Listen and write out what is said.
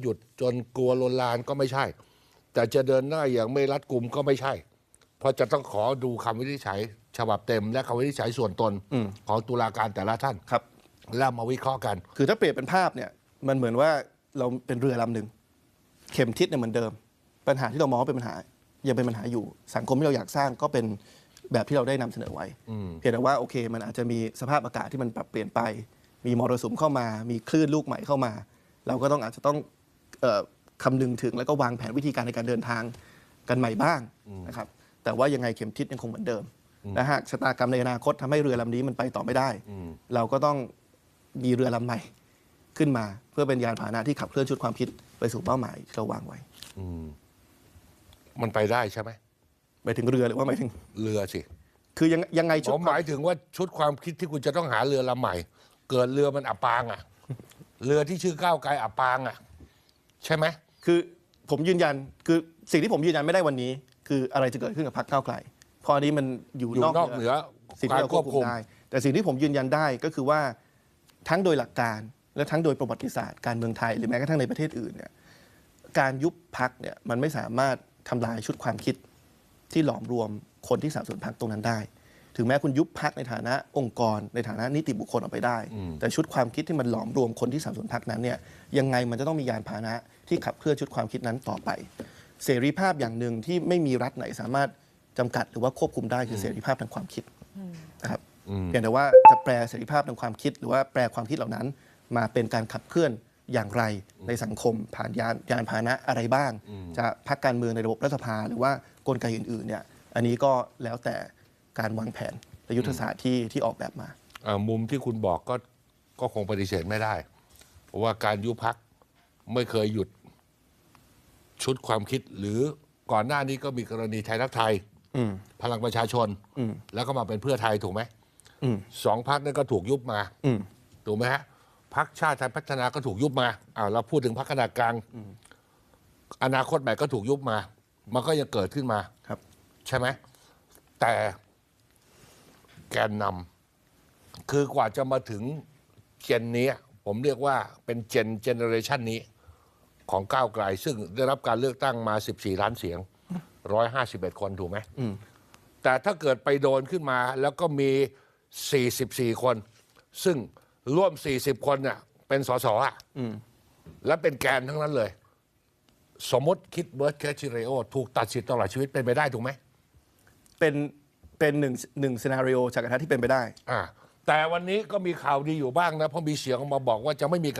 หยุดจนกลัวลนลานก็ไม่ใช่ แต่จะเดินหน้าอย่างไม่รัดกุมก็ไม่ใช่ เพราะจะต้องขอดูคำวินิจฉัยฉบับเต็ม และคำวินิจฉัยส่วนตนของตุลาการแต่ละท่านครับแล้วมาวิเคราะห์กัน คือถ้าเปรียบเป็นภาพเนี่ยมันเหมือนว่าเราเป็นเรือลำหนึ่งเข็มทิศเนี่ยเหมือนเดิม ปัญหาที่เรามองว่าเป็นปัญหายังเป็นปัญหาอยู่ สังคมที่เราอยากสร้างก็เป็นแบบที่เราได้นำเสนอไว้ เพียงแต่ว่าโอเค มันอาจจะมีสภาพอากาศที่มันปรับเปลี่ยนไป มีมรสุมเข้ามา มีคลื่นลูกใหม่เข้ามา เราก็ต้องอาจจะต้องเอ่อ คำนึงถึงแล้วก็วางแผนวิธีการในการเดินทางกันใหม่บ้างนะครับแต่ว่ายังไงเข็มทิศยังคงเหมือนเดิมและหากชะตากรรมในอนาคตทำให้เรือลำนี้มันไปต่อไม่ได้ เราก็ต้องมีเรือลำใหม่ขึ้นมา เพื่อเป็นยานพาหนะที่ขับเคลื่อนชุดความคิดไปสู่เป้าหมายที่เราวางไว้มันไปได้ใช่ไหมหมายถึงเรือหรือว่าหมายถึงเรือสิคือยังยังไงชุผดมหมายถึงว่าชุดความคิดที่คุณจะต้องหาเรือลำใหม่ เกิดเรือมันอับปางอะ เรือที่ชื่อก้าวไกลอับปางอะ ใช่ไหมคือผมยืนยันคือสิ่งที่ผมยืนยันไม่ได้วันนี้ คืออะไรจะเกิดขึ้นกับพรรคก้าวไกลเพราะอันนี้มันอยู่อยู่นอกนอกเหนือสิ่งการที่เราคคววบบคุคุมมได้ แต่สิ่งที่ผมยืนยันได้ก็คือว่าทั้งโดยหลักการและทั้งโดยประวัติศาสตร์การเมืองไทยหรือแม้กระทั่งในประเทศอื่นเนี่ยการยุบพักเนี่ยมันไม่สามารถทำลายชุดความคิดที่หลอมรวมคนที่สนับสนุนพักตรงนั้นได้ ถึงแม้คุณยุบพักในฐานะองค์กร ในฐานะนิติบุคคลออกไปได้ แต่ชุดความคิดที่มันหลอมรวมคนที่สนับสนุนพักนั้นเนี่ยยังไงมันจะต้องมียานพาหนะที่ขับเคลื่อนชุดความคิดนั้นต่อไป เสรีภาพอย่างหนึ่งที่ไม่มีรัฐไหนสามารถจำกัดหรือว่าควบคุมได้คือเสรีภาพทางความคิดนะครับเพียงแต่ว่าจะแปลเสรีภาพทางความคิด หรือว่าแปลความคิดเหล่านั้น มาเป็นการขับเคลื่อนอย่างไรในสังคมผ่านยานยานพาหนะอะไรบ้าง จะพักการเมืองในระบบรัฐสภา หรือว่ากลไกอื่นๆเนี่ยอันนี้ก็แล้วแต่ การวางแผนและยุทธศาสตร์ที่ที่ออกแบบมาอ่ามุมที่คุณบอกก็ก็คงปฏิเสธไม่ได้เพราะว่าการยุบพักไม่เคยหยุดชุดความคิด หรือก่อนหน้านี้ก็มีกรณีไทยรักไทย อืม พลังประชาชน อืม แล้วก็มาเป็นเพื่อไทยถูกไหมอืม สองพักนั้นก็ถูกยุบมา อืม ถูกไหมฮะพักชาติไทยพัฒนาก็ถูกยุบมาอ้าวเราพูดถึงพักขนาดกลางอนาคตใหม่ก็ถูกยุบมา มันก็ยังเกิดขึ้นมาครับ ใช่ไหมแต่ แกนนำคือกว่าจะมาถึงเจนนี้ ผมเรียกว่าเป็นเจนเจเนอเรชันนี้ของก้าวไกล ซึ่งได้รับการเลือกตั้งมา 14 ล้านเสียง 151 คนถูกไหมอืมแต่ถ้าเกิดไปโดนขึ้นมาแล้วก็มี 44 คน ซึ่งร่วม 40 คนเนี่ยเป็นสสอะอืมและเป็นแกนทั้งนั้นเลย สมมติคิดเบิร์ตแคชิเรโอ ถูกตัดสิทธิ์ตลอดชีวิตเป็นไปได้ถูกไหมเป็น เป็นหนึ่งหนึ่งซีนารีโอฉากกระทะที่เป็นไปได้ อ่าแต่วันนี้ก็มีข่าวดีอยู่บ้างนะ เพราะมีเสียงออกมาบอกว่าจะไม่มี